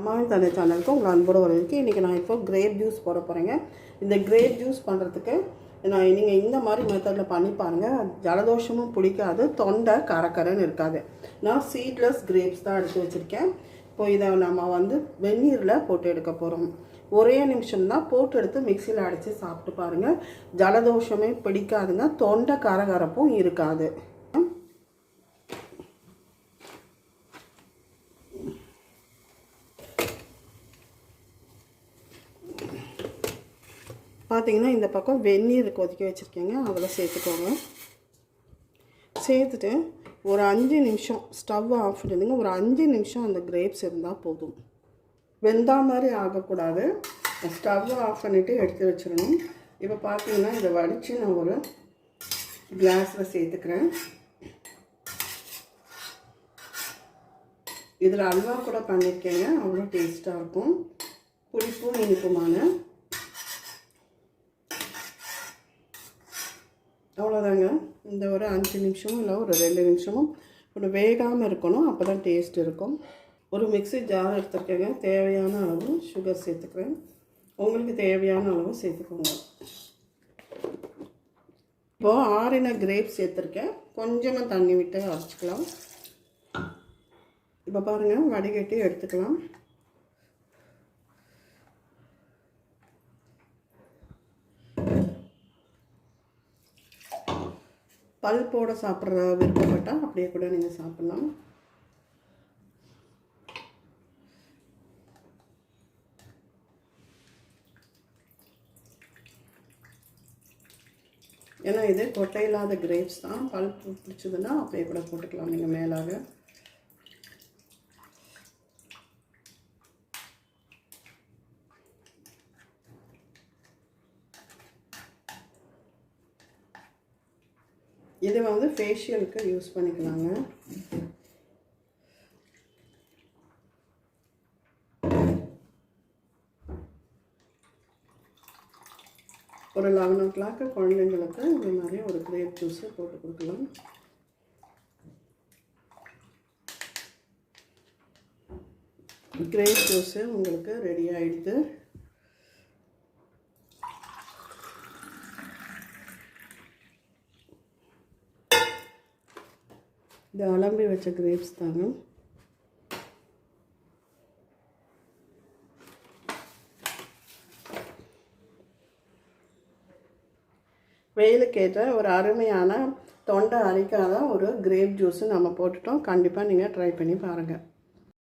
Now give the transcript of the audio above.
அம்மாவின் தந்தை சேனலுக்கு உங்களை அன்போடு வரவேற்கு இன்றைக்கி நான் இப்போ கிரேப் ஜூஸ் போட போகிறேங்க இந்த கிரேப் ஜூஸ் பண்ணுறதுக்கு நான் நீங்கள் இந்த மாதிரி மெத்தடில் பண்ணி பாருங்கள் ஜலதோஷமும் பிடிக்காது தொண்டை கரக்கரன்னு இருக்காது. நான் சீட்லெஸ் கிரேப்ஸ் தான் எடுத்து வச்சுருக்கேன். இப்போ இதை நம்ம வந்து வெந்நீரில் போட்டு எடுக்க போகிறோம் ஒரே நிமிஷம் தான் போட்டு எடுத்து மிக்சியில் அடித்து சாப்பிட்டு பாருங்கள் ஜலதோஷமே பிடிக்காதுங்க தொண்டை கரகரப்பும் இருக்காது. பார்த்தீங்கன்னா இந்த பக்கம் வெந்நீர் கொதிக்க வச்சுருக்கேங்க. அதில் சேர்த்துக்கோங்க. சேர்த்துட்டு ஒரு அஞ்சு நிமிஷம் ஸ்டவ் ஆஃப் பண்ணிடுங்க. ஒரு அஞ்சு நிமிஷம் அந்த கிரேப்ஸ் இருந்தால் போதும். வெந்தா மாதிரி ஆகக்கூடாது. ஸ்டவ் ஆஃப் பண்ணிவிட்டு எடுத்து வச்சிடணும். இப்போ பார்த்தீங்கன்னா இதை வடித்து நான் ஒரு கிளாஸில் சேர்த்துக்கிறேன். இதில் அல்வா கூட பண்ணியிருக்கேங்க அவ்வளோ டேஸ்ட்டாக இருக்கும். புளிப்பும் இனிப்புமான அவ்வளோதாங்க. இந்த ஒரு அஞ்சு நிமிஷமும் இல்லை ஒரு ரெண்டு நிமிஷமும் கொஞ்சம் வேகாமல் இருக்கணும் அப்போ தான் டேஸ்ட் இருக்கும். ஒரு மிக்ஸி ஜார் எடுத்துருக்கேங்க. தேவையான அளவு சுகர் சேர்த்துக்கிறேன். உங்களுக்கு தேவையான அளவு சேர்த்துக்கோங்க. இப்போது ஆறின கிரேப் சேர்த்துருக்கேன். கொஞ்சமாக தண்ணி விட்டு அரைச்சிக்கலாம். இப்போ பாருங்கள் வடிகட்டி எடுத்துக்கலாம். பல்போட சாப்பிட்ற விருப்பப்பட்டால் அப்படியே கூட நீங்கள் சாப்பிட்லாம். ஏன்னா இது கொட்டை இல்லாத கிரேப்ஸ் தான் பல்ப் பிடிச்சதுன்னா அப்படியே கூட போட்டுக்கலாம் நீங்கள் மேலாக. இதை வந்து ஃபேஷியலுக்கு யூஸ் பண்ணிக்கலாங்க. ஒரு லெவன் ஓ கிளாக்கு குழந்தைங்களுக்கு இந்த மாதிரி ஒரு கிரேப் ஜூஸை போட்டு கொடுக்கலாம். கிரேப் ஜூஸு உங்களுக்கு ரெடி ஆகிடுது இது அலம்பி வச்ச கிரேப்ஸ் தாங்க. வெயிலுக்கேற்ற ஒரு அருமையான தொண்டை அரைக்காத ஒரு கிரேப் ஜூஸு நம்ம போட்டுட்டோம். கண்டிப்பாக நீங்கள் ட்ரை பண்ணி பாருங்கள்